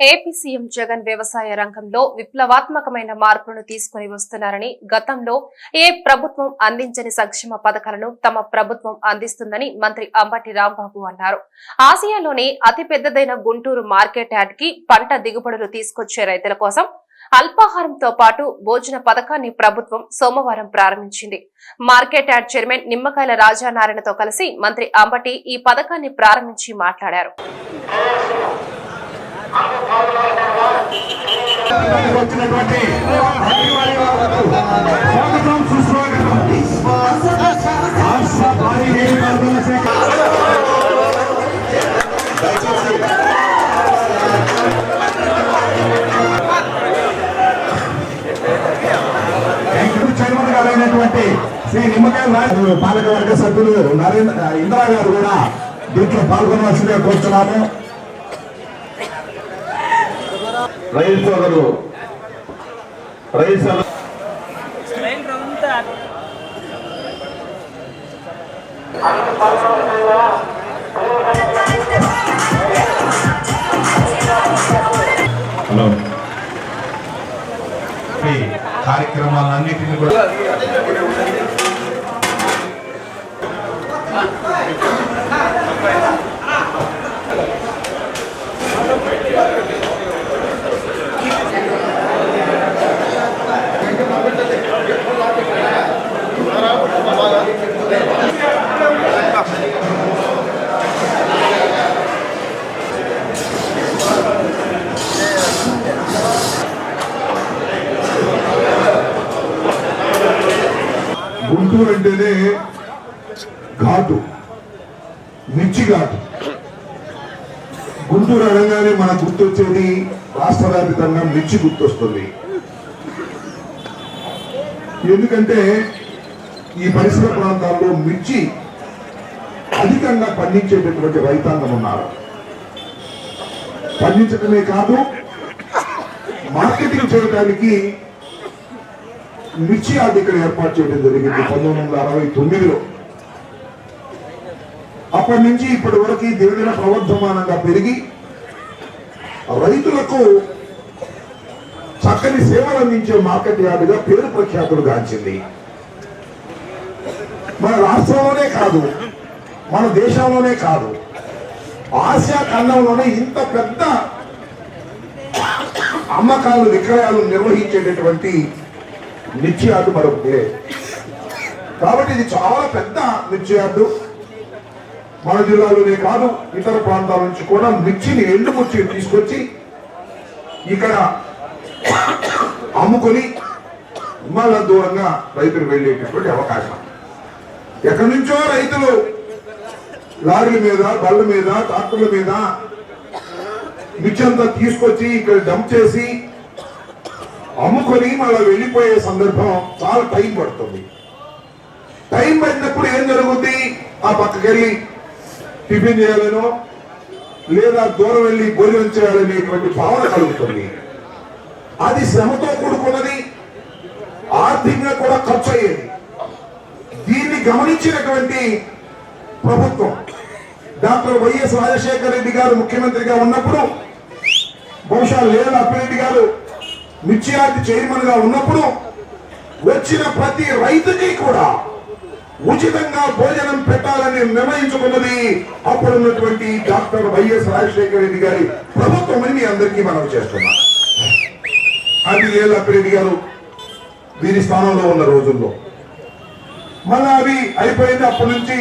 AP CM Jagan వ్యవసాయ రంగంలో విప్లవాత్మకమైన మార్పులను తీసుకుని వస్తున్నారని గతంలో ఏ ప్రభుత్వం అందించని సంక్షేమ పథకాలను తమ ప్రభుత్వం అందిస్తుందని మంత్రి అంబటి రాంబాబు అన్నారు. ఆసియాలోనే అతిపెద్దదైన గుంటూరు మార్కెట్ యార్డ్కి పంట దిగుబడులు తీసుకొచ్చే రైతుల కోసం అల్పాహారంతో పాటు భోజన పథకాన్ని ప్రభుత్వం సోమవారం ప్రారంభించింది. మార్కెట్ యార్డ్ చైర్మన్ నిమ్మకాయల రాజానారాయణతో కలిసి మంత్రి అంబటి ఈ పథకాన్ని ప్రారంభించి మాట్లాడారు. వచ్చినటువంటి స్వాగతం సుస్వాగతం. రాష్ట్ర భారీ వేదికల శాఖ చైర్మన్ గారైనటువంటి శ్రీ నిమ్మకాయ పాలకవర్గ సభ్యులు నరేంద్ర ఇందిరా గారు కూడా దీంట్లో పాల్గొనవలసిందిగా కోరుతున్నాము రైతు సోదరు. రైతు హలో. కార్యక్రమాలన్నింటినీ కూడా గుంటూరు అంటేనే ఘాటు. మిర్చి ఘాటు. గుంటూరు అనగానే మనకు గుర్తొచ్చేది రాష్ట్ర వ్యాపితంగా మిర్చి గుర్తొస్తుంది. ఎందుకంటే ఈ పరిసర ప్రాంతాల్లో మిర్చి అధికంగా పండించేటటువంటి రైతాంగం ఉన్నారు. పండించడమే కాదు మార్కెటింగ్ చేయడానికి మిర్చి యార్డ్ ఇక్కడ ఏర్పాటు చేయడం జరిగింది పంతొమ్మిది వందల అరవై తొమ్మిదిలో. అప్పటి నుంచి ఇప్పటి వరకు దినదిన ప్రవర్ధమానంగా పెరిగి రైతులకు చక్కని సేవలు అందించే మార్కెట్ యార్డుగా పేరు ప్రఖ్యాతులు గాంచింది. మన రాష్ట్రంలోనే కాదు మన దేశంలోనే కాదు ఆసియా ఖండంలోనే ఇంత పెద్ద అమ్మకాలు విక్రయాలు నిర్వహించేటటువంటి మిర్చి యార్డు మరొకటి కాబట్టి ఇది చాలా పెద్ద మిర్చి మన జిల్లాలోనే కాదు ఇతర ప్రాంతాల నుంచి కూడా మిర్చిని ఎండు మిర్చిని తీసుకొచ్చి ఇక్కడ అమ్ముకొని మళ్ళా దూరంగా రైతులు వెళ్ళేటటువంటి అవకాశం. ఎక్కడి నుంచో రైతులు లారీల మీద బళ్ళ మీద ట్రాక్టర్ల మీద మిర్చి అంతా తీసుకొచ్చి ఇక్కడ డంప్ చేసి అమ్ముకొని మళ్ళీ వెళ్ళిపోయే సందర్భం చాలా టైం పడుతుంది. టైం పడినప్పుడు ఏం జరుగుద్ది? ఆ పక్కకెళ్ళి టిఫిన్ చేయాలనో లేదా దూరం వెళ్ళి భోజనం చేయాలనేటువంటి భావన కలుగుతుంది. అది శ్రమతో కూడుకున్నది ఆర్థికంగా కూడా ఖర్చు అయ్యేది దీన్ని గమనించినటువంటి ప్రభుత్వం డాక్టర్ వైఎస్ రాజశేఖర రెడ్డి గారు ముఖ్యమంత్రిగా ఉన్నప్పుడు బహుశా లేదా అప్పిరెడ్డి గారు మిర్చి చైర్మన్గా ఉన్నప్పుడు వచ్చిన ప్రతి రైతుకి కూడా ఉచితంగా భోజనం పెట్టాలని నిర్ణయించుకున్నది అప్పుడున్నటువంటి డాక్టర్ వైఎస్ రాజశేఖర రెడ్డి గారి ప్రభుత్వం అని మీ అందరికీ మనం చేస్తున్నాం. అది లేల రెడ్డి గారు? దీని స్థానంలో ఉన్న రోజుల్లో. మళ్ళా అవి అయిపోయింది అప్పటి నుంచి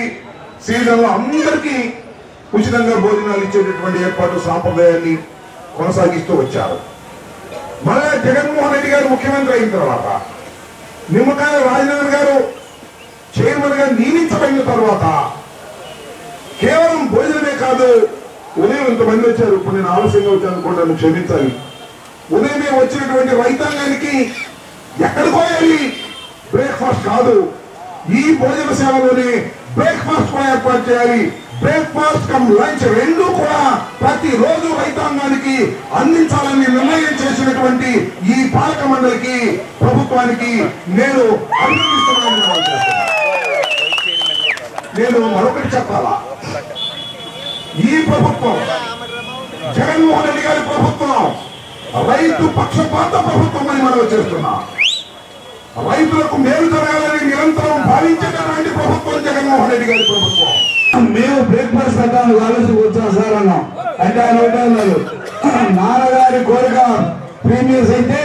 సీజన్లో అందరికీ ఉచితంగా భోజనాలు ఇచ్చేటటువంటి ఏర్పాటు సాంప్రదాయాన్ని కొనసాగిస్తూ వచ్చారు. మళ్ళా జగన్మోహన్ రెడ్డి గారు ముఖ్యమంత్రి అయిన తర్వాత నిమ్మకాయ రాజేంద్ర గారు చైర్మన్గా నియమించబడిన తర్వాత కేవలం భోజనమే కాదు ఉదయం ఇంతమంది వచ్చారు. ఇప్పుడు నేను ఆలస్యంగా వచ్చాను అనుకోండి నన్ను క్షమించాలి. ఉదయమే వచ్చినటువంటి రైతాంగానికి ఎక్కడికో వెళ్ళి బ్రేక్ఫాస్ట్ కాదు. ఈ భోజన సేవలోనే బ్రేక్ఫాస్ట్ కూడా ఏర్పాటు చేయాలి. బ్రేక్ఫాస్ట్ కమ్ లంచ్ రెండు కూడా ప్రతి రోజు రైతాంగానికి అందించాలని నిర్ణయం చేసినటువంటి ఈ పాలక మండలికి ప్రభుత్వానికి నేను అభినందిస్తున్నాను నేను మరొకటి చెప్పాలా? ఈ ప్రభుత్వం జగన్మోహన్ రెడ్డి గారి ప్రభుత్వం రైతు పక్షపాత ప్రభుత్వం అని మనం చేస్తున్నాం. రైతులకు మేలు జరగాలని నిరంతరం భావించేటటువంటి ప్రభుత్వం జగన్మోహన్ రెడ్డి గారి ప్రభుత్వం. మేము బ్రేక్ఫాస్ట్ పెట్టాను కాలేజీకి వచ్చాం సార్ అన్నాం. అంటే ఆయన ఒకటే ఉన్నారు నాన్నగారి కోరిక ప్రీమియస్ అయితే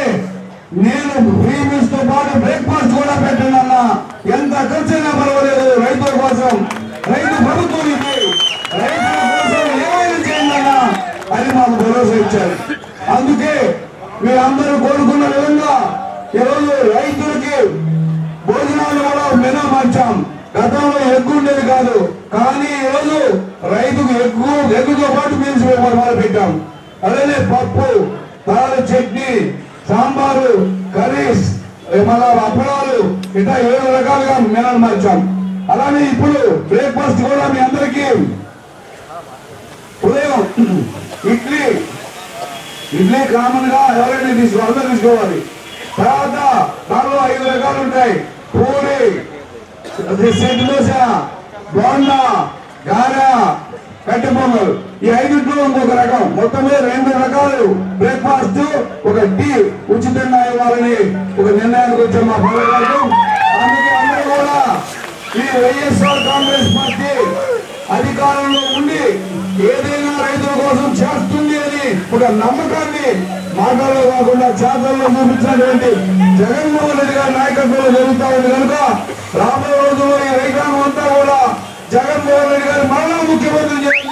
నేను ప్రీమియస్తో పాటు బ్రేక్ఫాస్ట్ కూడా పెట్టండి అన్న. ఎంత ఖర్చైనా పర్వాలేదు రైతుల కోసం. రైతు ప్రభుత్వం ఇది. రైతుల కోసం ఏమైనా చేయండి అన్న. అని మాకు భరోసా ఇచ్చారు. అందుకే మీరందరూ కోరుకున్న విధంగా ఈరోజు రైతులకి భోజనాలు కూడా మెనూ మార్చాం. గతంలో ఎక్కువ ఉండేది కాదు. కానీ ఈరోజు రైతుకు ఎగ్గు ఎగ్గుతో పాటు మీల్స్ మొదలు పెట్టాం. అలానే పప్పు తాళ చట్నీ సాంబారు కర్రీస్ మన అప్పడాలు ఇట్లా ఏడు రకాలుగా మేనలు మార్చాం. అలానే ఇప్పుడు బ్రేక్ఫాస్ట్ కూడా మీ అందరికీ ఉదయం ఇడ్లీ ఇడ్లీ కామన్గా ఎవరైనా తీసుకో అందరూ తీసుకోవాలి. తర్వాత దానిలో ఐదు రకాలు ఉంటాయి. పూరి అది సెట్ దోశ బోండా గార కట్టెపొంగల్ ఈ ఐదుట్లో ఇంకొక రకం. మొత్తమే రెండు రకాలు. బ్రేక్ఫాస్ట్ ఒక టీ ఉచితంగా ఇవ్వాలని ఒక నిర్ణయానికి వచ్చాం మా పిల్లలకు అందుకే అందరూ కూడా ఈ వైఎస్ఆర్ కాంగ్రెస్ పార్టీ అధికారంలో ఉండి ఏదైనా రైతుల కోసం చేస్తుంది అని ఒక నమ్మకాన్ని మాటల్లో కాకుండా చేతల్లో చూపించినటువంటి జగన్మోహన్ రెడ్డి గారి నాయకత్వంలో జరుగుతా ఉంది కనుక రాబోయే రోజుల్లో ఈ రైతాంగం అంతా కూడా జగన్మోహన్